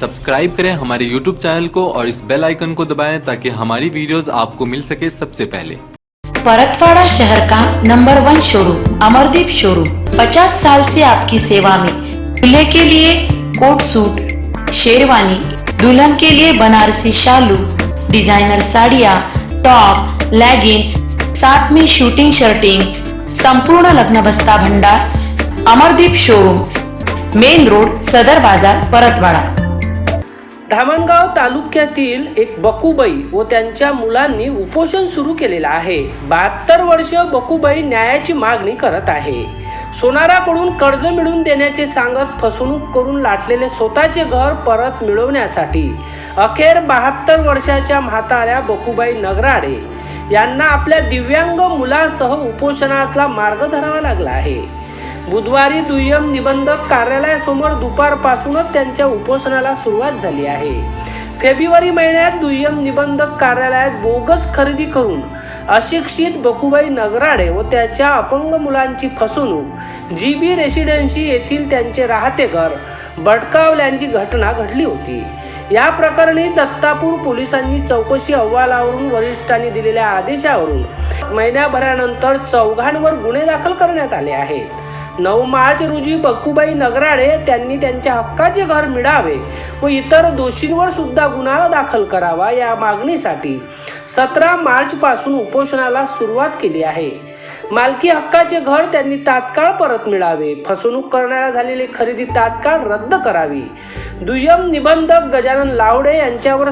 Subscribe करें हमारे YouTube channel को और इस बेल आइकन को दबाएँ ताकि हमारी वीडियोस आपको मिल सके सबसे पहले। परतवाड़ा शहर का number one showroom Amardeep showroom 50 साल से आपकी सेवा में। दूल्हे के लिए कोट सूट, शेरवानी, दुल्हन के लिए बनारसी शालू, डिज़ाइनर साड़ियाँ, टॉप लेगिन साथ में शूटिंग शर्टिंग संपूर्ण लग्न बस्ता भंडार, अमरदीप शोरूम मेन रोड, सदर बाज़ार, परतवाड़ा। धामणगाव तालुक्यातील एक बकुबाई व त्यांच्या मुलांनी उपोषण सुरू केलेलं आहे. बहात्तर वर्ष बकुबाई न्यायाची मागणी करत आहे. सोनाराकडून कर्ज मिळवून देण्याचे सांगत फसवणूक करून लाटलेले स्वतःचे घर परत मिळवण्यासाठी. अखेर बहात्तर वर्षाच्या म्हाताऱ्या बकुबाई नगराडे यांना आपल्या दिव्यांग मुलासह उपोषणातला मार्ग धरावा लागला आहे. बुधवारी दुय्यम निबंधक कार्यालयासमोर दुपारपासूनच त्यांच्या उपोषणाला सुरुवात झाली आहे. फेब्रुवारी महिन्यात दुय्यम निबंधक कार्यालयात बोगस खरेदी करून अशिक्षित बकुबाई नगराडे व त्याच्या अपंग मुलांची फसवणूक जी बी रेसिडेन्सी येथील त्यांचे राहते घर भटकावल्यांची घटना घडली होती. या प्रकरणी दत्तापूर पोलिसांनी चौकशी अहवालावरून वरिष्ठांनी दिलेल्या आदेशावरून महिन्याभरानंतर चौघांवर गुन्हे दाखल करण्यात आले आहेत. नऊ मार्च रोजी बक्कूबाई नगराडे त्यांनी त्यांच्या हक्काचे घर मिळावे व इतर दोषींवर सुद्धा गुन्हा दाखल करावा या मागणीसाठी सतरा मार्चपासून उपोषणाला सुरुवात केली आहे. मालकी हक्काचे घर त्यांनी तात्काळ परत मिळावे. फसवणूक करण्याला झालेली खरेदी तात्काळ रद्द करावी. दुय्यम निबंधक गजानन लावडे यांच्यावर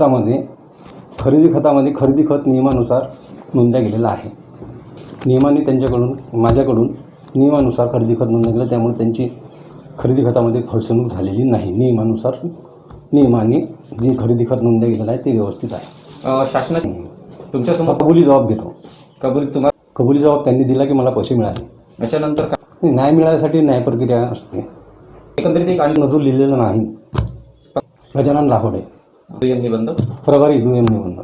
खतामध्ये खरेदी खतामध्ये खरेदी खत नियमानुसार नोंदल्या गेलेलं आहे नियमाने त्यांच्याकडून माझ्याकडून नियमानुसार खरेदी खत नोंदलं गेलं त्यामुळे त्यांची खरेदी खतामध्ये फसवणूक झालेली नाही. नियमानुसार नियमाने जी खरेदी खत नोंदल्या गेलेलं आहे ते व्यवस्थित आहे. अ, शासनात तुमच्यासमोर कबुली जबाब घेतो. कबूल तुम्हाला कबुली जबाब त्यांनी दिला की मला पैसे मिळाले. याच्यानंतर काय न्याय मिळाल्यासाठी न्याय प्रक्रिया असते. एकंदरीत एक आणि नजूर लिहिलेलं नाही. गजानन लाहोडे दुय्यम निबंध प्रभारी दुय्यम निबंध